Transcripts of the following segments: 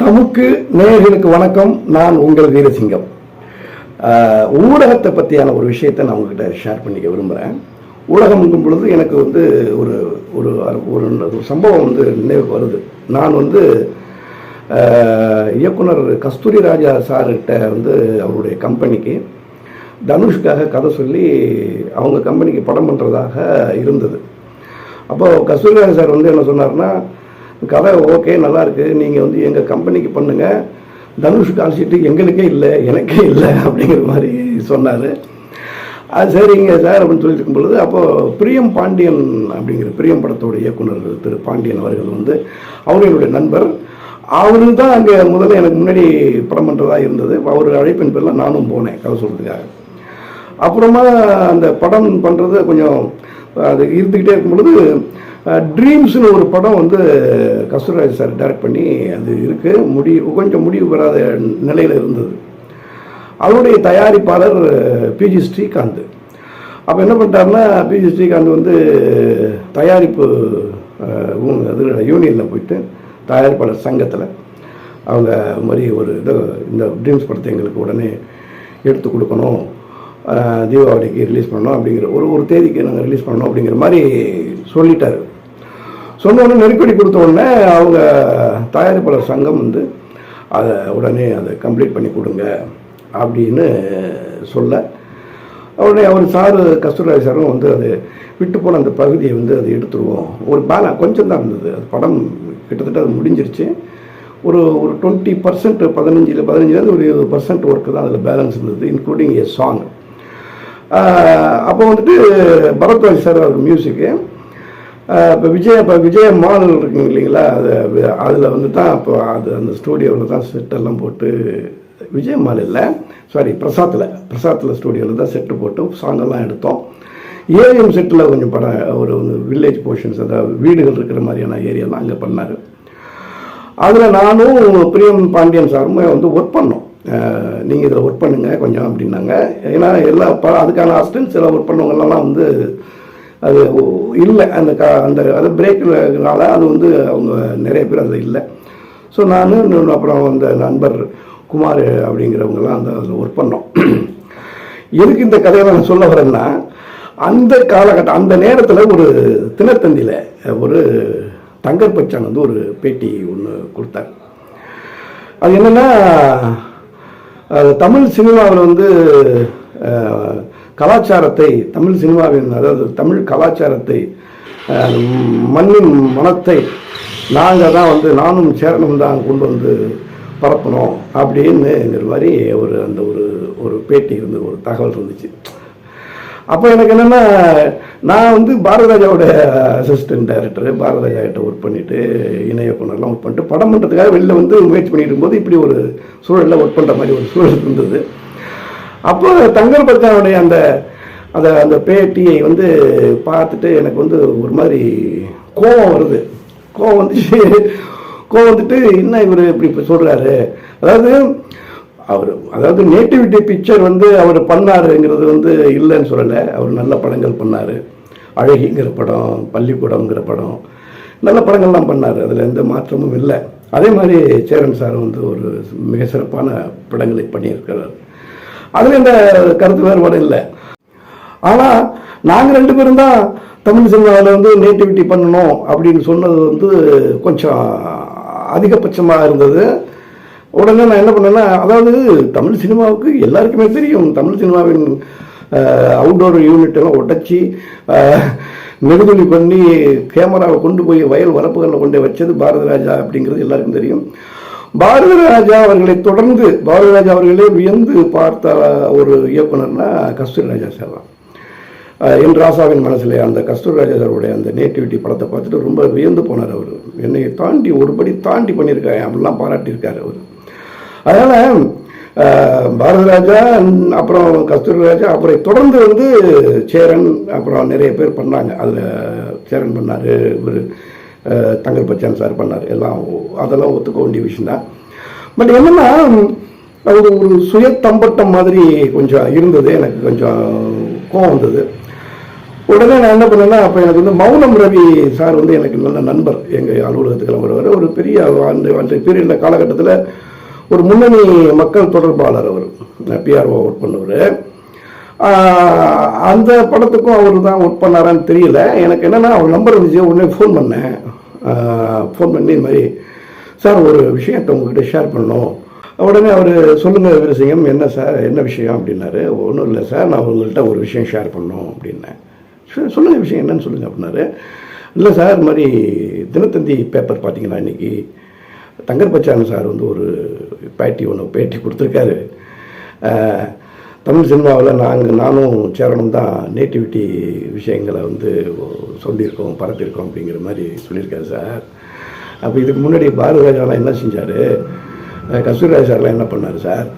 தமுக்கு நேயர்களுக்கு வணக்கம். நான் உங்கள் வீரசிங்கம். ஊடகத்தை பற்றியான ஒரு விஷயத்தை நான் உங்ககிட்ட ஷேர் பண்ணிக்க விரும்புகிறேன் ஊடகம்ங்கும் பொழுது எனக்கு வந்து ஒரு ஒரு ஒரு சம்பவம் வந்து நினைவுக்கு வருது. நான் வந்து இயக்குனர் கஸ்தூரி ராஜா சார்கிட்ட வந்து அவருடைய கம்பெனிக்கு தனுஷ்காக கதை சொல்லி அவங்க கம்பெனிக்கு படம் பண்ணுறதாக இருந்தது. அப்போது கஸ்தூரி ராஜா சார் வந்து என்ன சொன்னார்னா கதை ஓகே நல்லா இருக்குது நீங்கள் வந்து எங்கள் கம்பெனிக்கு பண்ணுங்கள் தனுஷ் கால் ஷீட்டு எங்களுக்கே இல்லை எனக்கே இல்லை அப்படிங்கிற மாதிரி சொன்னார். அது சரிங்க சார் அப்படின்னு சொல்லிட்டு இருக்கும் பொழுது அப்போது பிரியம் பாண்டியன் அப்படிங்கிற பிரியம் படத்தோட இயக்குனர் திரு பாண்டியன் அவர்கள் வந்து அவர் என்னுடைய நண்பர். அவரு தான் அங்கே முதல்ல எனக்கு முன்னாடி படம் பண்ணுறதா இருந்தது. அவர் அழைப்பின் பேரில் நானும் போனேன் கதை சொல்கிறதுக்காக அப்புறமா அந்த படம் பண்ணுறது கொஞ்சம் அது இருந்துக்கிட்டே இருக்கும் பொழுது ட்ரீம்ஸ்னு ஒரு படம் வந்து கஸ்தூராஜ் சார் டைரக்ட் பண்ணி அது இருக்குது முடிவு கொஞ்சம் முடிவு பெறாத நிலையில் இருந்தது. அவருடைய தயாரிப்பாளர் பிஜி ஸ்ரீகாந்த். அப்போ என்ன பண்ணிட்டாருன்னா பிஜி ஸ்ரீகாந்த் வந்து தயாரிப்பு அது யூனியனில் போயிட்டு தயாரிப்பாளர் சங்கத்தில் அவங்க மாதிரி ஒரு இது இந்த ட்ரீம்ஸ் படத்தை எங்களுக்கு உடனே எடுத்து கொடுக்கணும். தீபாவளிக்கு ரிலீஸ் பண்ணணும் அப்படிங்கிற ஒரு ஒரு தேதிக்கு நாங்கள் ரிலீஸ் பண்ணணும் அப்படிங்கிற மாதிரி சொல்லிட்டாரு. சொன்னோடனே நெருக்கடி கொடுத்த உடனே அவங்க தயாரிப்பாளர் சங்கம் வந்து அதை உடனே அதை கம்ப்ளீட் பண்ணி கொடுங்க அப்படின்னு சொல்ல உடனே அவர் சார் கஸ்தூராஜ் சாரும் வந்து அது விட்டு போன அந்த பகுதியை வந்து அதை எடுத்துருவோம். ஒரு பேலா கொஞ்சம் தான் இருந்தது. அது படம் கிட்டத்தட்ட அது முடிஞ்சிருச்சு. ஒரு ஒரு டுவெண்ட்டி பர்சன்ட் பதினஞ்சில் பதினஞ்சுலேருந்து ஒரு இருபது பர்சன்ட் ஒர்க்கு தான் அதில் பேலன்ஸ் இருந்தது இன்க்ளூடிங் ஏ சாங் அப்போ வந்துட்டு பரத்வாஜ் சார் அவர் மியூசிக்கு இப்போ விஜய் இப்போ விஜய மால் இருக்குங்க இல்லைங்களா? அது அதில் வந்து தான் இப்போ அது அந்த ஸ்டூடியோவில் தான் செட்டெல்லாம் போட்டு விஜய் மால் இல்லை சாரி பிரசாத்தில் பிரசாத்தில் ஸ்டூடியோவில் தான் செட்டு போட்டு சாங்கெல்லாம் எடுத்தோம். ஏரியம் செட்டில் கொஞ்சம் படம் ஒரு வில்லேஜ் போர்ஷன்ஸ் அதாவது வீடுகள் இருக்கிற மாதிரியான ஏரியாலாம் அங்கே பண்ணார். அதில் நானும் பிரியம் பாண்டியன் சாருமே வந்து ஒர்க் பண்ணோம். நீங்கள் இதில் ஒர்க் பண்ணுங்கள் கொஞ்சம் அப்படின்னாங்க. ஏன்னா எல்லா அதுக்கான அசிஸ்டன்ஸ் எல்லாம் ஒர்க் பண்ணவங்கலாம் வந்து அது இல்லை. அந்த கா அந்த அது பிரேக்னால அது வந்து அவங்க நிறைய பேர் அதில் இல்லை. ஸோ நான் அப்புறம் அந்த நண்பர் குமார் அப்படிங்கிறவங்கலாம் அந்த அதில் ஒர்க் பண்ணோம். எதுக்கு இந்த கதையை நான் சொல்ல வரேன்னா அந்த காலகட்டம் அந்த நேரத்தில் ஒரு தினத்தந்தியில் ஒரு தங்கர் பச்சான் வந்து ஒரு பேட்டி ஒன்று கொடுத்தார். அது என்னன்னா தமிழ் சினிமாவில் வந்து கலாச்சாரத்தை தமிழ் சினிமாவின் அதாவது தமிழ் கலாச்சாரத்தை மண்ணின் மனத்தை நாங்கள் தான் வந்து நானும் சேரனும் தான் கொண்டு வந்து பரப்பணும் அப்படின்னுங்கிற மாதிரி ஒரு அந்த ஒரு ஒரு பேட்டி இருந்து ஒரு தகவல் இருந்துச்சு. அப்போ எனக்கு என்னென்னா நான் வந்து பாரதராஜாவோட அசிஸ்டன்ட் டைரக்டர் பாரதராஜா கிட்ட ஒர்க் பண்ணிவிட்டு இணை இயக்குனர்லாம் ஒர்க் பண்ணிட்டு படம் பண்ணுறதுக்காக வெளில வந்து முயற்சி பண்ணிட்டு இருக்கும்போது இப்படி ஒரு சூழலில் ஒர்க் பண்ணுற மாதிரி ஒரு சூழல் இருந்தது. அப்போ தங்கர் பச்சானுடைய அந்த அந்த அந்த பேட்டியை வந்து பார்த்துட்டு எனக்கு வந்து ஒரு மாதிரி கோபம் வருது. கோபம் வந்துச்சு. கோபம் வந்துட்டு என்ன இவர் இப்படி இப்போ சொல்கிறாரு அதாவது அவர் அதாவது நேட்டிவிட்டி பிக்சர் வந்து அவர் பண்ணாருங்கிறது வந்து இல்லைன்னு சொல்லலை. அவர் நல்ல படங்கள் பண்ணார். அழகிங்கிற படம் பள்ளிக்கூடம்ங்கிற படம் நல்ல படங்கள்லாம் பண்ணார். அதில் எந்த மாற்றமும் இல்லை. அதே மாதிரி சேரன் சார் வந்து ஒரு மிக சிறப்பான படங்களை பண்ணியிருக்கிறார். அதில் எந்த கருத்து வேறுபாடு இல்லை. ஆனால் நாங்கள் ரெண்டு பேரும் தான் தமிழ் சினிமாவில் வந்து நேட்டிவிட்டி பண்ணணும் அப்படின்னு சொன்னது வந்து கொஞ்சம் அதிகபட்சமாக இருந்தது. உடனே நான் என்ன பண்ணேன்னா அதாவது தமிழ் சினிமாவுக்கு எல்லாருக்குமே தெரியும். தமிழ் சினிமாவின் அவுட்டோர் யூனிட்டெல்லாம் உடச்சி உடைச்சி பண்ணி கேமராவை கொண்டு போய் வயல் வரப்புகளில் கொண்டு வச்சது பாரதிராஜா அப்படிங்கிறது எல்லாருக்கும் தெரியும். பாரதிராஜா அவர்களை தொடர்ந்து பாரதிராஜா அவர்களே வியந்து பார்த்த ஒரு இயக்குனர்னா கஸ்தூரி ராஜா சார் தான். என் ராசாவின் மனசில் அந்த கஸ்தூரி ராஜா சாருடைய அந்த நேட்டிவிட்டி படத்தை பார்த்துட்டு ரொம்ப வியந்து போனார் அவர். என்னை தாண்டி ஒருபடி தாண்டி பண்ணியிருக்காரு அப்படிலாம் பாராட்டியிருக்காரு அவர். அதனால் பாரதிராஜா அப்புறம் கஸ்தூரி ராஜா அப்புறம் தொடர்ந்து வந்து சேரன் அப்புறம் நிறைய பேர் பண்ணாங்க. அதில் சேரன் பண்ணார் இவர். தங்கர் பச்சான் சார் பண்ணார். எல்லாம் அதெல்லாம் ஒத்துக்க வேண்டிய விஷயம் தான். பட் என்னென்னா அது ஒரு சுயத்தம்பட்டம் மாதிரி கொஞ்சம் இருந்தது. எனக்கு கொஞ்சம் கோவம் வந்தது. உடனே நான் என்ன பண்ணேன்னா அப்போ எனக்கு வந்து மௌனம் ரவி சார் வந்து எனக்கு நல்ல நண்பர். எங்கள் அலுவலகத்துக்கெல்லாம் வருவார். ஒரு பெரிய அந்த அந்த இந்த காலகட்டத்தில் ஒரு முன்னணி மக்கள் தொடர்பாளர் அவர். பிஆர்ஓ ஒர்க் பண்ணவர். அந்த படத்துக்கும் அவர் தான் ஒர்க் பண்ணாரான்னு தெரியல. எனக்கு என்னென்னா அவர் நம்பர் இருந்துச்சு உடனே ஃபோன் பண்ணேன். ஃபோன் பண்ணி இந்த மாதிரி சார் ஒரு விஷயத்தை உங்ககிட்ட ஷேர் பண்ணணும். உடனே அவர் சொல்லுங்கள் வீரசிங்கம் என்ன சார் என்ன விஷயம்? அப்படின்னாரு. ஒன்றும் இல்லை சார் நான் உங்கள்கிட்ட ஒரு விஷயம் ஷேர் பண்ணோம் அப்படின்னேன். சொல்லுங்கள் விஷயம் என்னன்னு சொல்லுங்கள் அப்படின்னாரு. இல்லை சார் இது மாதிரி தினத்தந்தி பேப்பர் பார்த்தீங்கன்னா இன்றைக்கி தங்கர் பச்சான் சார் வந்து ஒரு பேட்டி ஒன்று பேட்டி கொடுத்துருக்காரு. தமிழ் சினிமாவில் நாங்கள் நானும் சேரணும் தான் நேட்டிவிட்டி விஷயங்களை வந்து சொல்லியிருக்கோம் பரப்பியிருக்கோம் அப்படிங்கிற மாதிரி சொல்லியிருக்காரு சார். அப்போ இதுக்கு முன்னாடி பாரதிராஜாலாம் என்ன செஞ்சார்? கஸ்தூரிராஜ் சார்லாம் என்ன பண்ணார் சார்?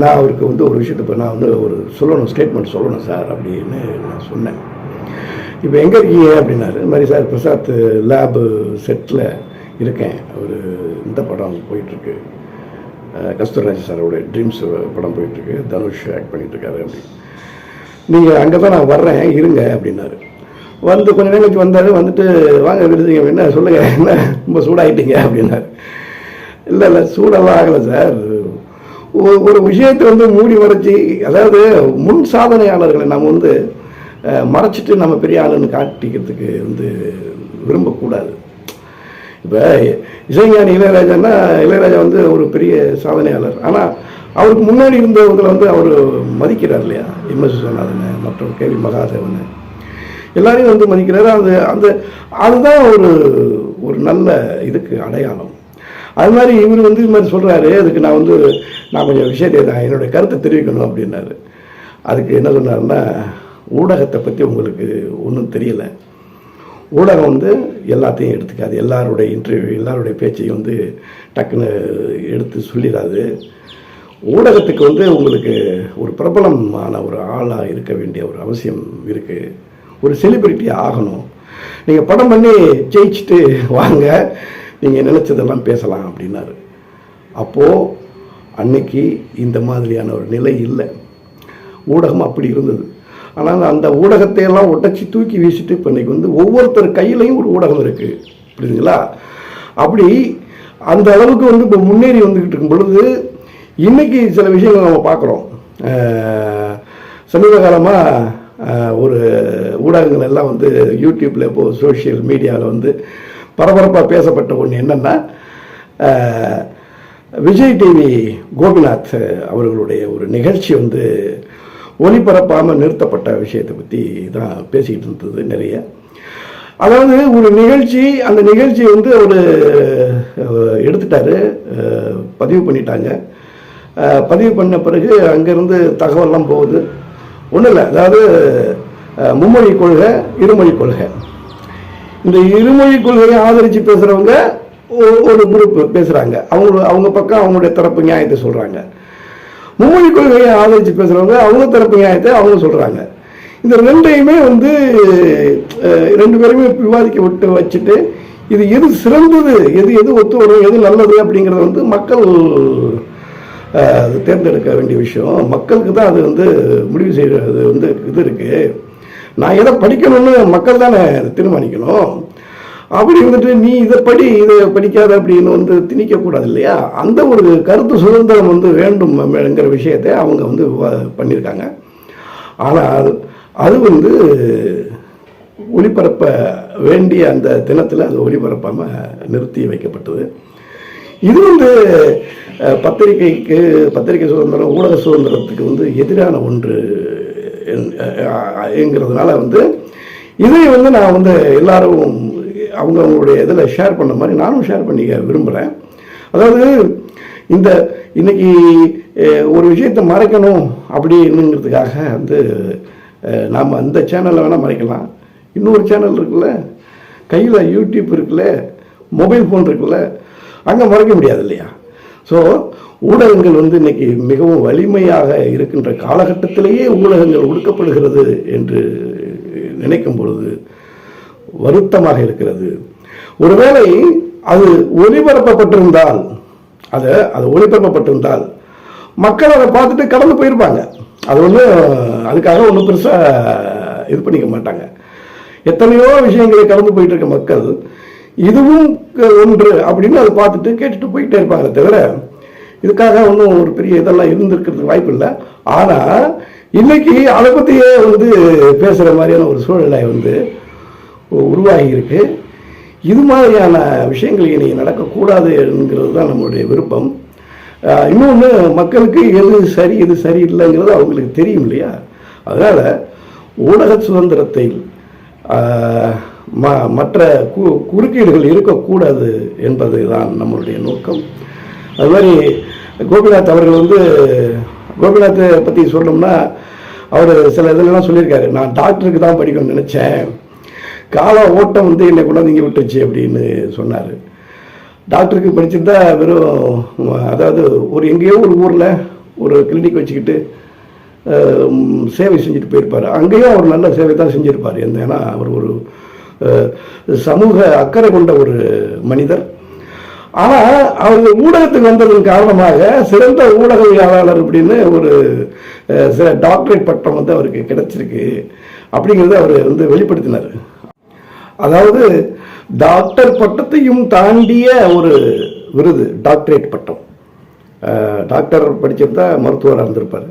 நான் அவருக்கு வந்து ஒரு விஷயத்தை இப்போ நான் வந்து ஒரு சொல்லணும் ஸ்டேட்மெண்ட் சொல்லணும் சார் அப்படின்னு நான் சொன்னேன். இப்போ எங்கே இருக்கீங்க அப்படின்னாரு. இந்த மாதிரி சார் பிரசாத் லேபு செட்டில் இருக்கேன். ஒரு இந்த படம் போயிட்டுருக்கு. கஸ்தூர்ராஜ் சாரோட ட்ரீம்ஸ் படம் போயிட்டுருக்கு. தனுஷ் ஆக்ட் பண்ணிகிட்ருக்காரு இருக்காரு அப்படி. நீங்கள் அங்கே தான் நான் வர்றேன் இருங்க அப்படின்னாரு. வந்து கொஞ்ச நேரம் கழிச்சு வந்தார் வந்துட்டு வாங்க விருதுங்க என்ன சொல்லுங்கள் என்ன ரொம்ப சூடாகிட்டீங்க அப்படின்னாரு. இல்லை இல்லை சூடெல்லாம் ஆகலை சார். ஒரு- ஒரு விஷயத்தை வந்து மூடி மறைச்சி அதாவது முன் சாதனையாளர்களை நம்ம வந்து மறைச்சிட்டு நம்ம பெரிய ஆளுன்னு காட்டிக்கிறதுக்கு வந்து விரும்பக்கூடாது. இப்போ இசைஞானி இளையராஜான்னா இளையராஜா வந்து ஒரு பெரிய சாதனையாளர். ஆனால் அவருக்கு முன்னாடி இருந்தவங்களை வந்து அவர் மதிக்கிறார் இல்லையா? எம்எஸ் விஸ்வநாதனை மற்றும் கேவி மகாதேவனை. எல்லாரையும் வந்து மதிக்கிறாரு. அது அந்த அதுதான் ஒரு ஒரு நல்ல இதுக்கு அடையாளம். அது மாதிரி இவர் வந்து இது மாதிரி சொல்கிறாரு அதுக்கு நான் வந்து நான் கொஞ்சம் விஷயத்தை நான் என்னுடைய கருத்தை தெரிவிக்கணும் அப்படின்னாரு. அதுக்கு என்ன சொன்னார்னா ஊடகத்தை பற்றி உங்களுக்கு ஒன்றும் தெரியலை. ஊடகம் வந்து எல்லாத்தையும் எடுத்துக்காது. எல்லாருடைய இன்டர்வியூ எல்லாருடைய பேச்சையும் வந்து டக்குன்னு எடுத்து சொல்லிடாது. ஊடகத்துக்கு வந்து உங்களுக்கு ஒரு பிரபலமான ஒரு ஆளாக இருக்க வேண்டிய ஒரு அவசியம் இருக்குது ஒரு செலிபிரிட்டி ஆகணும். நீங்கள் படம் பண்ணி ஜெயிச்சுட்டு வாங்க. நீங்கள் நினச்சதெல்லாம் பேசலாம் அப்படின்னாரு. அப்போது அன்னைக்கு இந்த மாதிரியான ஒரு நிலை இல்லை. ஊடகம் அப்படி இருந்தது. ஆனால் அந்த ஊடகத்தை எல்லாம் உடச்சி தூக்கி வீசிட்டு இப்போ இன்னைக்கு வந்து ஒவ்வொருத்தர் கையிலையும் ஒரு ஊடகம் இருக்குது புரியுதுங்களா அப்படி அந்த அளவுக்கு வந்து இப்போ முன்னேறி வந்துக்கிட்டு இருக்கும் பொழுது இன்றைக்கி சில விஷயங்கள் நம்ம பார்க்குறோம். சமீப காலமாக ஒரு ஊடகங்கள் எல்லாம் வந்து யூடியூப்பில் இப்போ சோஷியல் மீடியாவில் வந்து பரபரப்பாக பேசப்பட்ட ஒன்று என்னென்னா விஜய் டிவி கோபிநாத் அவர்களுடைய ஒரு நிகழ்ச்சி வந்து ஒளிபரப்பாமல் நிறுத்தப்பட்ட விஷயத்தை பற்றி தான் பேசிக்கிட்டு இருந்தது நிறைய. அதாவது ஒரு நிகழ்ச்சி அந்த நிகழ்ச்சி வந்து அவர் எடுத்துட்டாரு பதிவு பண்ணிட்டாங்க. பதிவு பண்ண பிறகு அங்கேருந்து தகவல்லாம் போகுது. ஒன்றும் இல்லை அதாவது மும்மொழி கொள்கை இருமொழி கொள்கை. இந்த இருமொழி கொள்கையை ஆதரித்து பேசுகிறவங்க ஒரு குரூப் பேசுகிறாங்க அவங்க அவங்க பக்கம் அவங்களுடைய தரப்பு நியாயத்தை சொல்கிறாங்க மும்மொழி கொள்கையை ஆதரித்து பேசுகிறவங்க அவங்க தரப்பு நியாயத்தை அவங்க சொல்கிறாங்க இந்த ரெண்டையுமே வந்து ரெண்டு பேருமே விவாதிக்க விட்டு வச்சுட்டு இது எது சிறந்தது எது எது ஒத்து வரும் எது நல்லது அப்படிங்கிறத வந்து மக்கள் அது தேர்ந்தெடுக்க வேண்டிய விஷயம். மக்களுக்கு தான் அது வந்து முடிவு செய்கிறது வந்து இது இருக்குது நான் எதை படிக்கணும்னு மக்கள் தானே தீர்மானிக்கணும். அப்படி வந்துட்டு நீ இதை படி இதை படிக்காத அப்படின்னு வந்து திணிக்கக்கூடாது இல்லையா அந்த ஒரு கருத்து சுதந்திரம் வந்து வேண்டும் என்கிற விஷயத்தை அவங்க வந்து பண்ணியிருக்காங்க. ஆனால் அது வந்து ஒளிபரப்ப வேண்டிய அந்த தினத்தில் அது ஒளிபரப்பாமல் நிறுத்தி வைக்கப்பட்டது. இது வந்து பத்திரிகைக்கு பத்திரிகை சுதந்திரம் ஊடக சுதந்திரத்துக்கு வந்து எதிரான ஒன்று என்கிறதுனால வந்து இதை வந்து நான் வந்து எல்லாரும் அவங்க அவங்களுடைய இதில் ஷேர் பண்ண மாதிரி நானும் ஷேர் பண்ணிக்க விரும்புகிறேன். அதாவது இந்த இன்னைக்கு ஒரு விஷயத்தை மறைக்கணும் அப்படின்னுங்கிறதுக்காக வந்து நாம் அந்த சேனலில் வேணால் மறைக்கலாம். இன்னொரு சேனல் இருக்குல்ல கையில் யூடியூப் இருக்குல்ல மொபைல் ஃபோன் இருக்குல்ல அங்கே மறைக்க முடியாது இல்லையா? ஸோ ஊடகங்கள் வந்து இன்னைக்கு மிகவும் வலிமையாக இருக்கின்ற காலகட்டத்திலேயே ஊடகங்கள் ஒடுக்கப்படுகிறது என்று நினைக்கும் பொழுது வருத்தமாக இருக்கிறது. ஒருவேளை அது ஒளிபரப்பப்பட்டிருந்தால் அதை அது ஒளிபரப்பப்பட்டிருந்தால் மக்கள் அதை பார்த்துட்டு கடந்து போயிருப்பாங்க. அது ஒன்றும் அதுக்காக ஒன்றும் பெருசாக இது பண்ணிக்க மாட்டாங்க. எத்தனையோ விஷயங்களை கடந்து போயிட்டு இருக்க மக்கள் இதுவும் ஒன்று அப்படின்னு அதை பார்த்துட்டு கேட்டுட்டு போயிட்டே இருப்பாங்களே தவிர இதுக்காக ஒன்றும் ஒரு பெரிய இதெல்லாம் இருந்திருக்கிறதுக்கு வாய்ப்பு இல்லை. ஆனால் இன்னைக்கு அதை பற்றியே வந்து பேசுகிற மாதிரியான ஒரு சூழ்நிலை வந்து உருவாகியிருக்கு. இது மாதிரியான விஷயங்கள் இனி நடக்கக்கூடாது என்கிறது தான் நம்மளுடைய விருப்பம். இன்னொன்று மக்களுக்கு எது சரி எது சரியில்லைங்கிறது அவங்களுக்கு தெரியும் இல்லையா? அதனால் ஊடக சுதந்திரத்தை ம- மற்ற கு குறுக்கீடுகள் இருக்கக்கூடாது என்பது தான் நம்மளுடைய நோக்கம். அது மாதிரி கோபிநாத் அவர்கள் வந்து கோபிநாத்தை பற்றி சொல்லணும்னா அவர் சில இதெல்லாம் சொல்லியிருக்காரு. நான் டாக்டருக்கு தான் படிக்கணும்னு நினச்சேன். கால ஓட்டம் வந்து என்னை கொண்டாந்து இங்கே விட்டுச்சு அப்படின்னு சொன்னார். டாக்டருக்கு படிச்சிருந்தா வெறும் அதாவது ஒரு எங்கேயோ ஒரு ஊரில் ஒரு கிளினிக் வச்சுக்கிட்டு சேவை செஞ்சுட்டு போயிருப்பார். அங்கேயும் அவர் நல்ல சேவை தான் செஞ்சுருப்பார். எந்த ஏன்னா அவர் ஒரு சமூக அக்கறை கொண்ட ஒரு மனிதர். ஆனால் அவர் ஊடகத்துக்கு வந்ததன் காரணமாக சிறந்த ஊடகவியலாளர் அப்படின்னு ஒரு சில டாக்டரேட் பட்டம் வந்து அவருக்கு கிடைச்சிருக்கு. அப்படிங்கிறத அவர் வந்து வெளிப்படுத்தினார். அதாவது டாக்டர் பட்டத்தையும் தாண்டிய ஒரு விருது டாக்டரேட் பட்டம். டாக்டர் படிச்சிருந்தா மருத்துவராக இருந்திருப்பார்.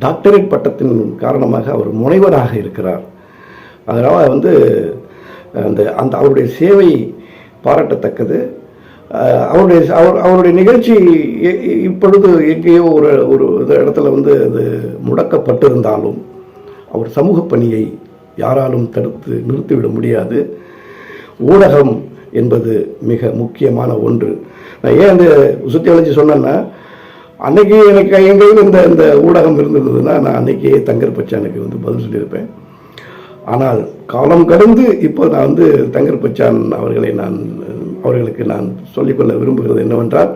டாக்டரேட் பட்டத்தின் காரணமாக அவர் முனைவராக இருக்கிறார். அதனால் வந்து அந்த அந்த அவருடைய சேவை பாராட்டத்தக்கது. அவருடைய அவர் அவருடைய நிகழ்ச்சி இ- இப்பொழுது எங்கேயோ ஒரு ஒரு இடத்துல வந்து அது முடக்கப்பட்டிருந்தாலும் அவர் சமூக பணியை யாராலும் தடுத்து நிறுத்திவிட முடியாது. ஊடகம் என்பது மிக முக்கியமான ஒன்று. நான் ஏன் அந்த சுத்தி அழைச்சி சொன்னேன்னா அன்னைக்கு எனக்கு என் கையில் இந்த இந்த ஊடகம் இருந்திருந்ததுன்னா நான் அன்னைக்கே தங்கர் பச்சானுக்கு வந்து பதில் சொல்லியிருப்பேன். ஆனால் காலம் கடந்து இப்போ நான் வந்து தங்கர் பச்சான் அவர்களை நான் அவர்களுக்கு நான் சொல்லிக்கொள்ள விரும்புகிறது என்னவென்றால்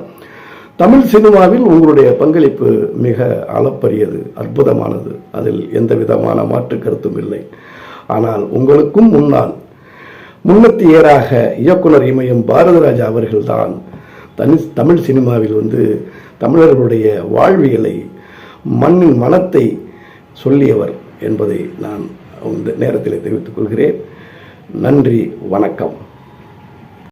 தமிழ் சினிமாவில் உங்களுடைய பங்களிப்பு மிக அளப்பரியது அற்புதமானது. அதில் எந்த விதமான மாற்று கருத்தும் இல்லை. ஆனால் உங்களுக்கும் முன்னால் முன்னத்தி ஏறாக இயக்குனர் இமயம் பாரதிராஜா அவர்கள்தான் தனி தமிழ் சினிமாவில் வந்து தமிழர்களுடைய வாழ்வியலை மண்ணின் மனத்தை சொல்லியவர் என்பதை நான் இந்த நேரத்தில் தெரிவித்துக் கொள்கிறேன். நன்றி வணக்கம்.